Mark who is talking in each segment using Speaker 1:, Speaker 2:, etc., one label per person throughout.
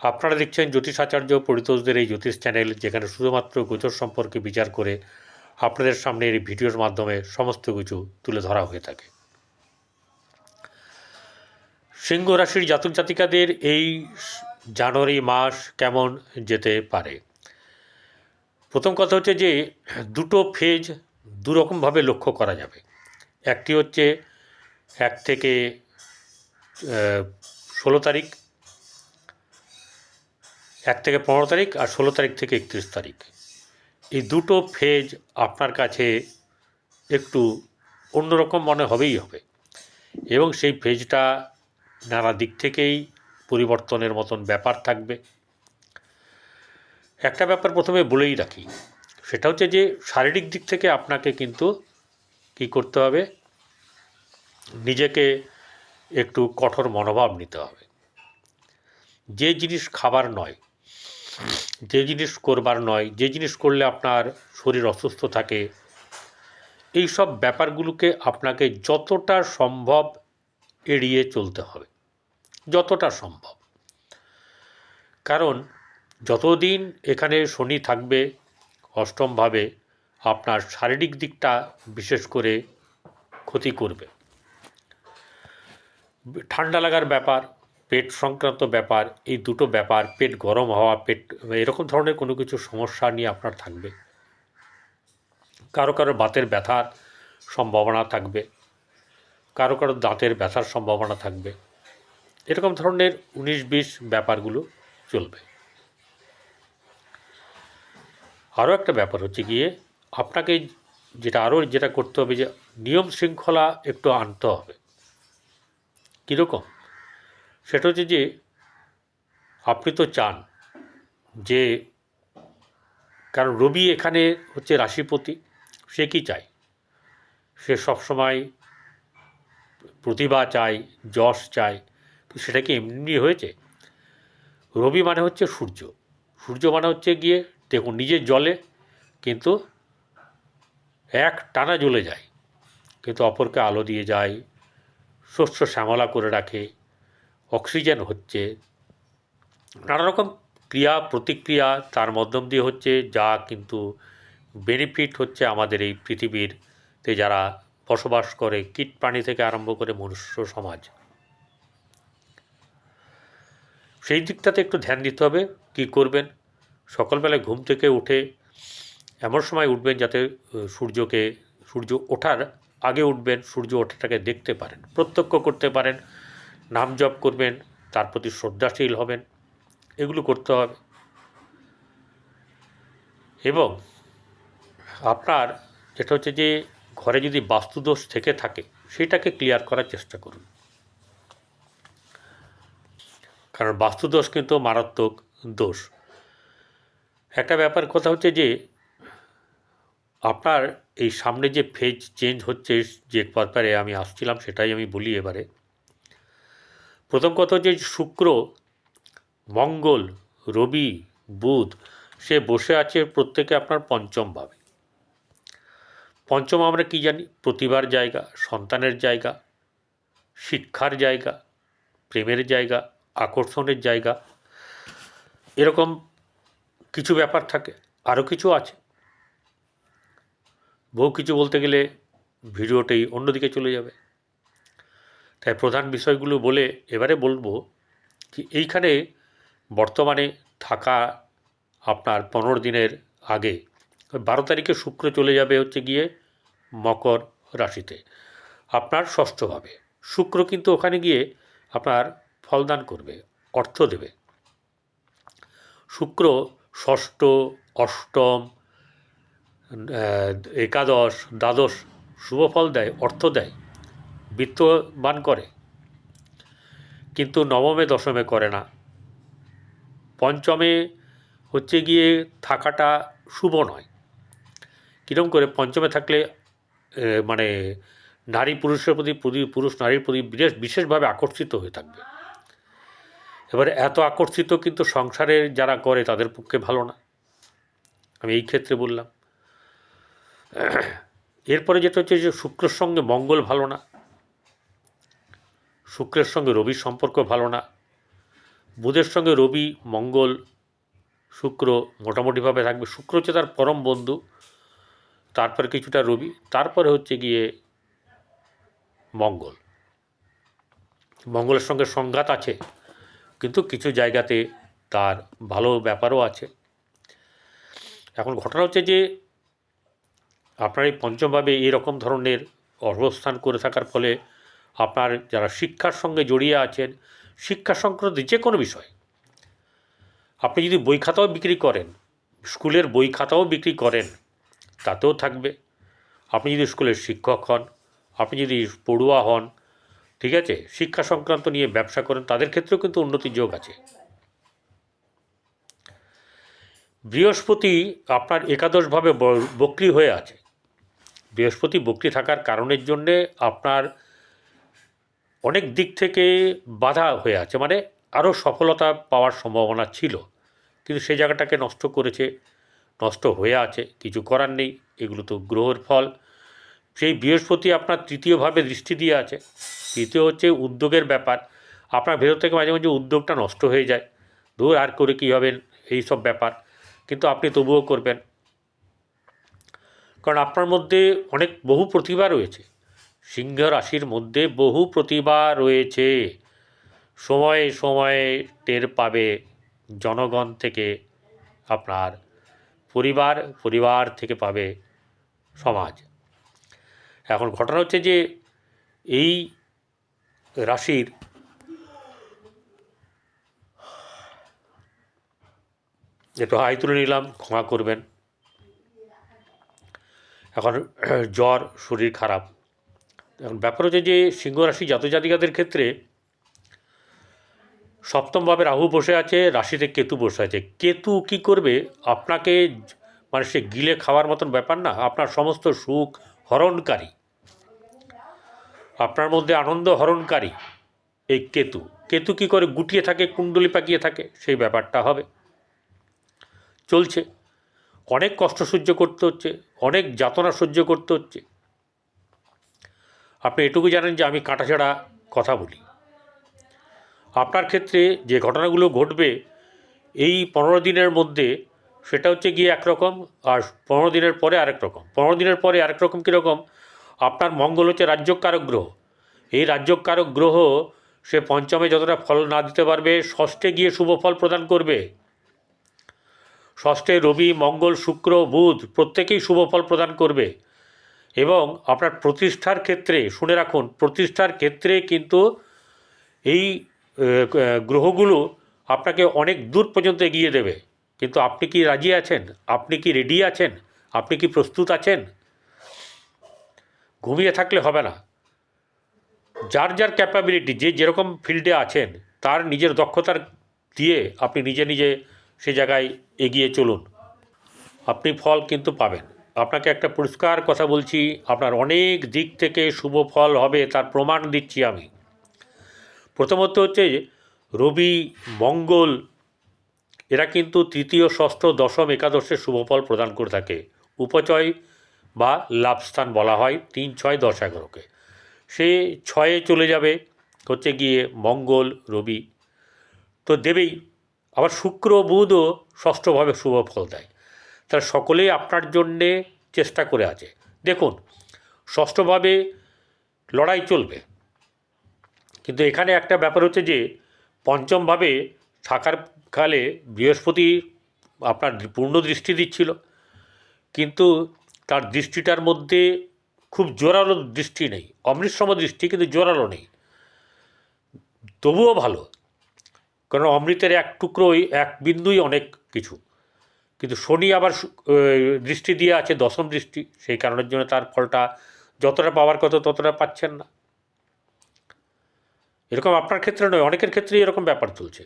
Speaker 1: আপনারা দেখছেন জ্যোতিষাচার্য পরিতোষদের এই জ্যোতিষ চ্যানেল, যেখানে শুধুমাত্র গোচর সম্পর্কে বিচার করে আপনাদের সামনে এই ভিডিওর মাধ্যমে সমস্ত কিছু তুলে ধরা হয়ে থাকে। সিংহ রাশির জাতক জাতিকাদের এই জানুয়ারি মাস কেমন যেতে পারে? প্রথম কথা হচ্ছে যে, দুটো ফেজ দুরকমভাবে লক্ষ্য করা যাবে। একটি হচ্ছে এক থেকে ষোলো তারিখ এক থেকে পনেরো তারিখ আর ষোলো তারিখ থেকে একত্রিশ তারিখ। এই দুটো ফেজ আপনার কাছে একটু অন্যরকম মনে হবেই হবে। এবং সেই ফেজটা নানা দিক থেকেই পরিবর্তনের মতন ব্যাপার থাকবে। একটা ব্যাপার প্রথমে বলেই রাখি, সেটা হচ্ছে যে শারীরিক দিক থেকে আপনাকে কিন্তু কি করতে হবে? নিজেকে একটু কঠোর মনোভাব নিতে হবে। যে জিনিস খাবার নয় যে জিনিস করবার নয়, যে জিনিস করলে আপনার শরীর অসুস্থ থাকে এই সব ব্যাপারগুলোকে আপনাকে যতটা সম্ভব এড়িয়ে চলতে হবে। যতটা সম্ভব। কারণ যতদিন এখানে শনি থাকবে, অষ্টমভাবে আপনার শারীরিক দিকটা বিশেষ করে ক্ষতি করবে। ঠান্ডা লাগার ব্যাপার পেট সংক্রান্ত ব্যাপার, এই দুটো ব্যাপার, পেট গরম হওয়া, পেট, এরকম ধরনের কোনো কিছু সমস্যা নিয়ে আপনার থাকবে। কারও কারও বাতের ব্যথার সম্ভাবনা থাকবে। কারও কারও দাঁতের ব্যথার সম্ভাবনা থাকবে। এরকম ধরনের উনিশ বিশ ব্যাপারগুলো চলবে। আরও একটা ব্যাপার হচ্ছে গিয়ে, আপনাকে যেটা আরও যেটা করতে হবে যে, নিয়ম শৃঙ্খলা একটু আনতে হবে। কীরকম? সেটা হচ্ছে যে আপনি তো চান যে কারণ রবি এখানে হচ্ছে রাশিপতি, সে কি চায়? সে সবসময় প্রতিভা চায়, যশ চায়, তো সেটা কি এমনি হয়েছে? রবি মানে হচ্ছে সূর্য। সূর্য মানে হচ্ছে গিয়ে দেখুন নিজের জলে কিন্তু এক টানা জ্বলে যায়, কিন্তু অপরকে আলো দিয়ে যায়, শস্য শ্যামলা করে রাখে অক্সিজেন হচ্ছে। নানা রকম ক্রিয়া, প্রতিক্রিয়া তার মাধ্যম দিয়ে হচ্ছে, যা কিন্তু বেনিফিট হচ্ছে আমাদের এই পৃথিবীর তে যারা বসবাস করে, কীট প্রাণী থেকে আরম্ভ করে মনুষ্য সমাজ। সেই দিকটাতে একটু ধ্যান দিতে হবে, কি করবেন? সকালবেলায় ঘুম থেকে উঠে এমন সময় উঠবেন যাতে সূর্যকে, সূর্য ওঠার আগে উঠবেন, সূর্য ওঠাটাকে দেখতে পারেন, প্রত্যক্ষ করতে পারেন। নাম জপ করবেন, তার প্রতি শ্রদ্ধাশীল হবেন। এগুলো করতে হবে। এবং আপনার যেটা হচ্ছে যে, ঘরে যদি বাস্তুদোষ থেকে থাকে, সেটাকে ক্লিয়ার করার চেষ্টা করুন। কারণ বাস্তুদোষ কিন্তু মারাত্মক দোষ। একটা ব্যাপার, কথা হচ্ছে যে, আপনার এই সামনে যে ফেজ চেঞ্জ হচ্ছে, যে ব্যাপারে আমি আসছিলাম, সেটাই আমি বলি এবারে। প্রথম কথা হচ্ছে শুক্র, মঙ্গল, রবি, বুধ, সে বসে আছে প্রত্যেকে আপনার পঞ্চম ভাবে। পঞ্চম আমরা কি জানি? প্রতিভার জায়গা, সন্তানের জায়গা, শিক্ষার জায়গা, প্রেমের জায়গা, আকর্ষণের জায়গা, এরকম কিছু ব্যাপার থাকে আরও কিছু আছে। বহু কিছু বলতে গেলে ভিডিওটাই অন্যদিকে চলে যাবে। তাই প্রধান বিষয়গুলো বলে এবারে বলব যে এইখানে বর্তমানে থাকা আপনার পনেরো দিনের আগে বারো তারিখে শুক্র চলে যাবে হচ্ছে গিয়ে মকর রাশিতে। আপনার ষষ্ঠভাবে শুক্র কিন্তু ওখানে গিয়ে আপনার ফলদান করবে, অর্থ দেবে। শুক্র ষষ্ঠ, অষ্টম একাদশ, দ্বাদশ শুভ ফল দেয়, অর্থ দেয়। বিত্তবান করে। কিন্তু নবমে, দশমে করে না। পঞ্চমে হচ্ছে গিয়ে থাকাটা শুভ নয়। কীরকম করে পঞ্চমে থাকলে মানে নারী পুরুষের প্রতি পুরুষ নারীর প্রতি বিশেষ, বিশেষভাবে আকর্ষিত হয়ে থাকবে। এবারে এত আকর্ষিত কিন্তু সংসারের যারা করে তাদের পক্ষে ভালো না। আমি এই ক্ষেত্রে বললাম। এরপরে যেটা হচ্ছে যে শুক্রের সঙ্গে মঙ্গল ভালো না। শুক্রের সঙ্গে রবির সম্পর্ক ভালো না। বুধের সঙ্গে রবি, মঙ্গল, শুক্র মোটামুটিভাবে থাকবে। শুক্র হচ্ছে তার পরম বন্ধু, তারপরে কিছুটা রবি, তারপরে হচ্ছে গিয়ে মঙ্গল। মঙ্গলের সঙ্গে সংঘাত আছে, কিন্তু কিছু জায়গাতে তার ভালো ব্যাপারও আছে। এখন ঘটনা হচ্ছে যে, আপনার এই পঞ্চমভাবে এরকম ধরনের অবস্থান করে থাকার ফলে আপনার যারা শিক্ষার সঙ্গে জড়িয়ে আছেন, শিক্ষা সংক্রান্ত যে কোনো বিষয়। আপনি যদি বই খাতাও বিক্রি করেন, স্কুলের বই খাতাও বিক্রি করেন, তাতেও থাকবে। আপনি যদি স্কুলের শিক্ষক হন, আপনি যদি পড়ুয়া হন, ঠিক আছে? শিক্ষা সংক্রান্ত নিয়ে ব্যবসা করেন, তাদের ক্ষেত্রেও কিন্তু উন্নতির যোগ আছে। বৃহস্পতি আপনার একাদশভাবে বক্রি হয়ে আছে। বৃহস্পতি বক্রি থাকার কারণের জন্যে আপনার অনেক দিক থেকে বাধা হয়ে আছে মানে আরও সফলতা পাওয়ার সম্ভাবনা ছিল। কিন্তু সেই জায়গাটাকে নষ্ট করেছে, নষ্ট হয়ে আছে, কিছু করার নেই, এগুলো তো গ্রহের ফল। সেই বৃহস্পতি আপনার তৃতীয়ভাবে দৃষ্টি দিয়ে আছে, তৃতীয় হচ্ছে উদ্যোগের ব্যাপার। আপনার ভেতর থেকে মাঝে মাঝে উদ্যোগটা নষ্ট হয়ে যায় দূর আর করে কী হবেন, এই সব ব্যাপার। কিন্তু আপনি তবুও করবেন। কারণ আপনার মধ্যে অনেক বহু প্রতিভা রয়েছে সিংহ রাশির মধ্যে বহু প্রতিভা রয়েছে। সময়ে সময়ে টের পাবে জনগণ থেকে, আপনার পরিবার পরিবার থেকে পাবে সমাজ। এখন ঘটনা হচ্ছে যে, এই রাশির একটু হাই তুলে নিলাম, ক্ষমা করবেন। এখন জ্বর, শরীর খারাপ। এখন ব্যাপার হচ্ছে যে সিংহ রাশি জাতজাতিকাদের ক্ষেত্রে সপ্তমভাবে রাহু বসে আছে, রাশিতে কেতু বসে আছে। কেতু কি করবে? আপনাকে মানে সে গিলে খাওয়ার মতন ব্যাপার না, আপনার সমস্ত সুখ হরণকারী। আপনার মধ্যে আনন্দ হরণকারী এই কেতু। কেতু কি করে গুটিয়ে থাকে, কুণ্ডলি পাকিয়ে থাকে, সেই ব্যাপারটা হবে। চলছে। অনেক কষ্ট সহ্য করতে হচ্ছে, অনেক যাতনা সহ্য করতে হচ্ছে। আপনি এটুকু জানেন যে আমি কাটাছাড়া কথা বলি। আপনার ক্ষেত্রে যে ঘটনাগুলো ঘটবে, এই পনেরো দিনের মধ্যে সেটা হচ্ছে গিয়ে একরকম আর পনেরো দিনের পরে আরেক রকম। পনেরো দিনের পরে আরেক রকম কীরকম? আপনার মঙ্গল হচ্ছে রাজ্যকারক গ্রহ। এই রাজ্যকারক গ্রহ সে পঞ্চমে যতটা ফল না দিতে পারবে, ষষ্ঠে গিয়ে শুভ ফল প্রদান করবে। ষষ্ঠে রবি, মঙ্গল, শুক্র, বুধ প্রত্যেকেই শুভ ফল প্রদান করবে। এবং আপনার প্রতিষ্ঠার ক্ষেত্রে, শুনে রাখুন, প্রতিষ্ঠার ক্ষেত্রে কিন্তু এই গ্রহগুলো আপনাকে অনেক দূর পর্যন্ত এগিয়ে দেবে। কিন্তু আপনি কি রাজি আছেন? আপনি কি রেডি আছেন? আপনি কি প্রস্তুত আছেন? ঘুমিয়ে থাকলে হবে না। যার যার ক্যাপাবিলিটি যে যেরকম ফিল্ডে আছেন, তার নিজের দক্ষতার দিয়ে আপনি নিজে নিজে সে জায়গায় এগিয়ে চলুন। আপনি ফল কিন্তু পাবেন। আপনাকে একটা পরিষ্কার কথা বলছি, আপনার অনেক দিক থেকে শুভ ফল হবে তার প্রমাণ দিচ্ছি আমি। প্রথমত হচ্ছে রবি, মঙ্গল, এরা কিন্তু তৃতীয়, ষষ্ঠ, দশম একাদশের শুভফল প্রদান করে থাকে। উপচয় বা লাভস্থান বলা হয় তিন, ছয়, দশ, এগারোকে। সে ছয়ে চলে যাবে, হচ্ছে গিয়ে মঙ্গল, রবি। তো দেবেই, আবার শুক্র, বুধও ষষ্ঠভাবে শুভ ফল দেয়। তারা সকলেই আপনার জন্যে চেষ্টা করে আছে। দেখুন, ষষ্ঠভাবে লড়াই চলবে। কিন্তু এখানে একটা ব্যাপার হচ্ছে যে, পঞ্চমভাবে থাকার কালে বৃহস্পতি আপনার পূর্ণ দৃষ্টি দিচ্ছিল। কিন্তু তার দৃষ্টিটার মধ্যে খুব জোরালো দৃষ্টি নেই। অমৃতসম দৃষ্টি, কিন্তু জোরালো নেই। তবুও ভালো। কারণ অমৃতের এক টুকরোই, এক বিন্দুই অনেক কিছু। কিন্তু শনি আবার দৃষ্টি দিয়ে আছে, দশম দৃষ্টি। সেই কারণের জন্য তার ফলটা যতটা পাওয়ার কথা ততটা পাচ্ছেন না। এরকম আপনার ক্ষেত্রে নয়, অনেকের ক্ষেত্রেই এরকম ব্যাপার চলছে।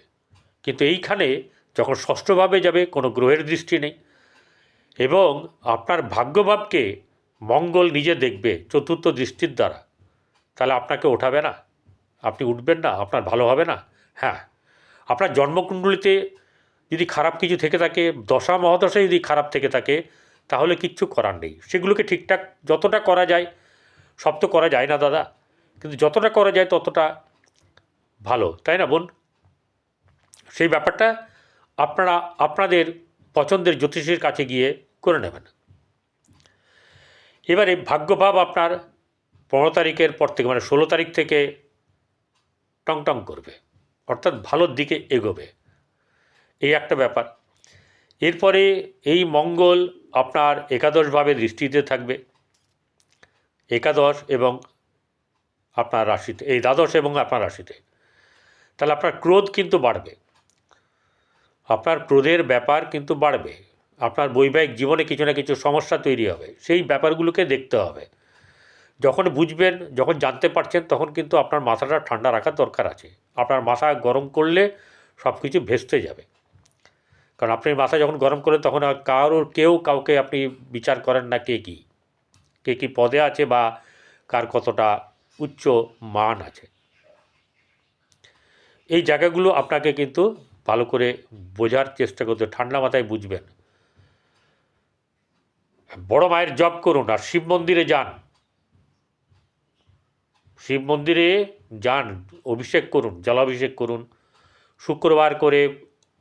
Speaker 1: কিন্তু এইখানে যখন ষষ্ঠভাবে যাবে, কোনো গ্রহের দৃষ্টি নেই। এবং আপনার ভাগ্যভাবকে মঙ্গল নিজে দেখবে চতুর্থ দৃষ্টির দ্বারা। তাহলে আপনাকে ওঠাবে না। আপনি উঠবেন না, আপনার ভালো হবে না। হ্যাঁ আপনার জন্মকুণ্ডলিতে যদি খারাপ কিছু থেকে থাকে, দশা মহাদশা যদি খারাপ থেকে থাকে, তাহলে কিচ্ছু করার নেই। সেগুলোকে ঠিকঠাক যতটা করা যায়, সব তো করা যায় না দাদা, কিন্তু যতটা করা যায় ততটা ভালো, তাই না বোন? সেই ব্যাপারটা আপনারা, আপনাদের পছন্দের জ্যোতিষীর কাছে গিয়ে করে নেবেন। এবারে ভাগ্যভাব আপনার পনেরো তারিখের পর থেকে মানে ষোলো তারিখ থেকে টং টং করবে, অর্থাৎ ভালোর দিকে এগোবে। এই একটা ব্যাপার। এরপরে এই মঙ্গল আপনার একাদশভাবে দৃষ্টিতে থাকবে। একাদশ এবং আপনার রাশিতে, এই দ্বাদশ এবং আপনার রাশিতে। তাহলে আপনার ক্রোধ কিন্তু বাড়বে। আপনার ক্রোধের ব্যাপার কিন্তু বাড়বে। আপনার বৈবাহিক জীবনে কিছু না কিছু সমস্যা তৈরি হবে। সেই ব্যাপারগুলোকে দেখতে হবে। যখন বুঝবেন, যখন জানতে পারছেন, তখন কিন্তু আপনার মাথাটা ঠান্ডা রাখার দরকার আছে। আপনার মাথা গরম করলে সব কিছু ভেস্তে যাবে। কারণ আপনি মাথা যখন গরম করেন, তখন কারোর কেউ কাউকে আপনি বিচার করেন না কে কী। কে কী পদে আছে বা কার কতটা উচ্চ মান আছে। এই জায়গাগুলো আপনাকে কিন্তু ভালো করে বোঝার চেষ্টা করতে ঠান্ডা মাথায় বুঝবেন। বড় মায়ের জপ করুন আর শিব মন্দিরে যান। শিব মন্দিরে যান, অভিষেক করুন, জলাভিষেক করুন। শুক্রবার করে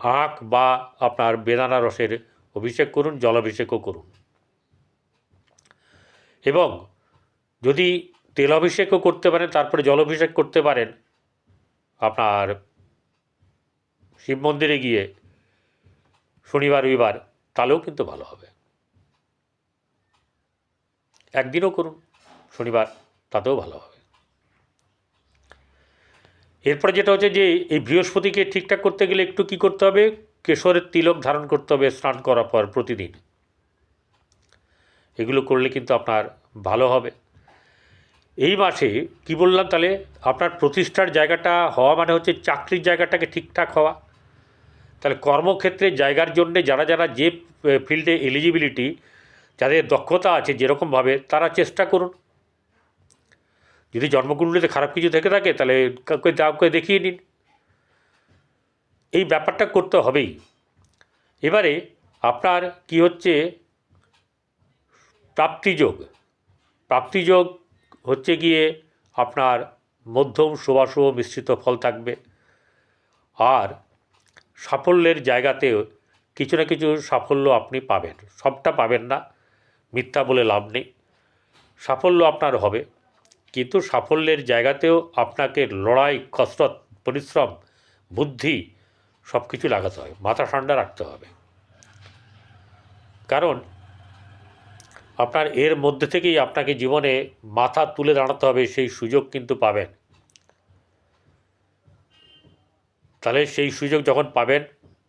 Speaker 1: আখ বা আপনার বেদানা রসের অভিষেক করুন জলাভিষেকও করুন। এবং যদি তেল অভিষেকও করতে পারেন, তারপরে জলাভিষেক করতে পারেন, আপনার শিব মন্দিরে গিয়ে শনিবার, রবিবার, তাহলেও কিন্তু ভালো হবে। একদিনও করুন, শনিবার, তাতেও ভালো হবে। এরপরে যেটা হচ্ছে যে এই বৃহস্পতিকে ঠিকঠাক করতে গেলে একটু কি করতে হবে? কেশরের তিলক ধারণ করতে হবে স্নান করার পর প্রতিদিন। এগুলো করলে কিন্তু আপনার ভালো হবে। এই মাসে কি বললাম তাহলে? আপনার প্রতিষ্ঠার জায়গাটা হওয়া মানে হচ্ছে চাকরির জায়গাটাকে ঠিকঠাক হওয়া। তাহলে কর্মক্ষেত্রে জায়গার জন্যে যারা যারা যে ফিল্ডে এলিজিবিলিটি যাদের দক্ষতা আছে যেরকমভাবে, তারা চেষ্টা করুন। যদি জন্মকুণ্ডলিতে খারাপ কিছু থেকে থাকে, তাহলে কাউকে কাউকে দেখিয়ে নিন। এই ব্যাপারটা করতে হবেই। এবারে আপনার কি হচ্ছে, প্রাপ্তিযোগ। প্রাপ্তিযোগ হচ্ছে গিয়ে আপনার মধ্যম শুভাশুভ মিশ্রিত ফল থাকবে। আর সাফল্যের জায়গাতেও কিছু না কিছু সাফল্য আপনি পাবেন। সবটা পাবেন না, মিথ্যা বলে লাভ নেই। সাফল্য আপনার হবে। কিন্তু সাফল্যের জায়গাতেও আপনাকে লড়াই, কসরত, পরিশ্রম, বুদ্ধি সব কিছু লাগাতে হবে, মাথা ঠান্ডা রাখতে হবে। কারণ আপনার এর মধ্যে থেকেই আপনাকে জীবনে মাথা তুলে দাঁড়াতে হবে, সেই সুযোগ কিন্তু পাবেন। তাহলে সেই সুযোগ যখন পাবেন,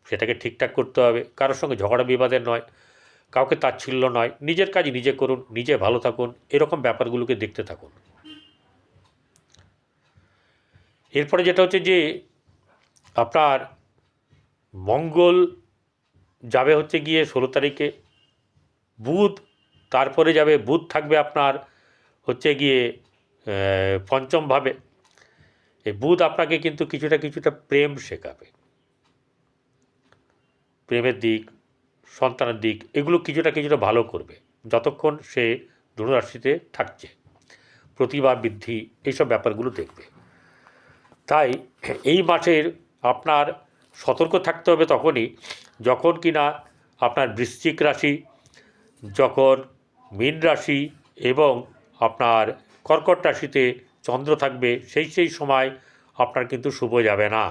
Speaker 1: সেটাকে ঠিকঠাক করতে হবে, কারোর সঙ্গে ঝগড়া বিবাদের নয়, কাউকে তাচ্ছিল্য নয়, নিজের কাজ নিজে করুন, নিজে ভালো থাকুন, এরকম ব্যাপারগুলোকে দেখতে থাকুন। এরপরে যেটা হচ্ছে যে আপনার মঙ্গল যাবে হচ্ছে গিয়ে ষোলো তারিখে, বুধ, তারপরে যাবে, বুধ থাকবে আপনার হচ্ছে গিয়ে পঞ্চমভাবে। এই বুধ আপনাকে কিন্তু কিছুটা কিছুটা প্রেম শেখাবে। প্রেমের দিক, সন্তানের দিক, এগুলো কিছুটা কিছুটা ভালো করবে, যতক্ষণ সে ধনুরাশিতে থাকছে। প্রতিভা, বৃদ্ধি, এইসব ব্যাপারগুলো দেখবে। তাই এই মাসের আপনার সতর্ক থাকতে হবে তখনই, যখন কিনা আপনার বৃশ্চিক রাশি, যখন মীন রাশি এবং আপনার কর্কট রাশিতে চন্দ্র থাকবে, সেই সেই সময় আপনার কিন্তু শুভ যাবে না।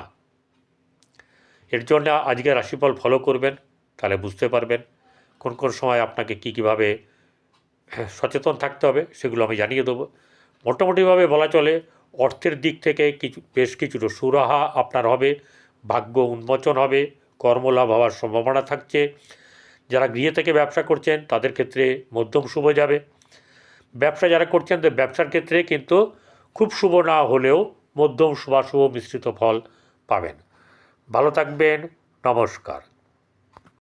Speaker 1: এর জন্য আজকে রাশিফল ফলো করবেন, তাহলে বুঝতে পারবেন কোন কোন সময় আপনাকে কী কীভাবে সচেতন থাকতে হবে, সেগুলো আমি জানিয়ে দেবো। মোটামুটিভাবে বলা চলে অর্থের দিক থেকে কিছু, বেশ কিছুটা সুরাহা আপনার হবে, ভাগ্য উন্মোচন হবে, কর্মলাভ হওয়ার সম্ভাবনা থাকছে। যারা গৃহে থেকে ব্যবসা করছেন, তাদের ক্ষেত্রে মধ্যম শুভ যাবে। ব্যবসা যারা করছেন তো ব্যবসার ক্ষেত্রে কিন্তু খুব শুভ না হলেও মধ্যম শুভাশুভ মিশ্রিত ফল পাবেন। ভালো থাকবেন, নমস্কার।